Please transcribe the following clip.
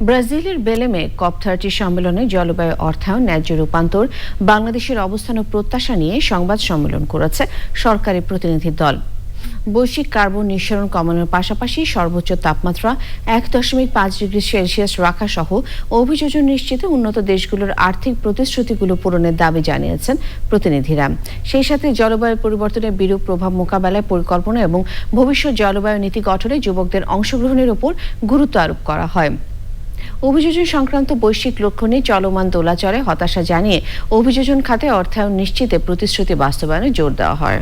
ব্রাজিলের বেলেমে কপ থার্টি সম্মেলনে জলবায়ু অর্থায়ন, ন্যায্য রূপান্তর, বাংলাদেশের অবস্থান ও প্রত্যাশা নিয়ে সংবাদ সম্মেলন করেছে সরকারি প্রতিনিধি দল। বৈশ্বিক কার্বন নিঃসরণ কমানোর পাশাপাশি সর্বোচ্চ তাপমাত্রা এক দশমিক পাঁচ ডিগ্রি সেলসিয়াস রাখা সহ অভিযোজন নিশ্চিতে উন্নত দেশগুলোর আর্থিক প্রতিশ্রুতিগুলো পূরণের দাবি জানিয়েছেন প্রতিনিধিরা। সেই সাথে জলবায়ু পরিবর্তনের বিরূপ প্রভাব মোকাবেলায় পরিকল্পনা এবং ভবিষ্যৎ জলবায়ু নীতি গঠনে যুবকদের অংশগ্রহণের উপর গুরুত্ব আরোপ করা হয়। অভিযোজন সংক্রান্ত বৈশ্বিক লক্ষ্য নিয়ে চলমান দোলাচলে হতাশা জানিয়ে অভিযোজন খাতে অর্থায়ন নিশ্চিতে প্রতিশ্রুতি বাস্তবায়নে জোর দেওয়া হয়।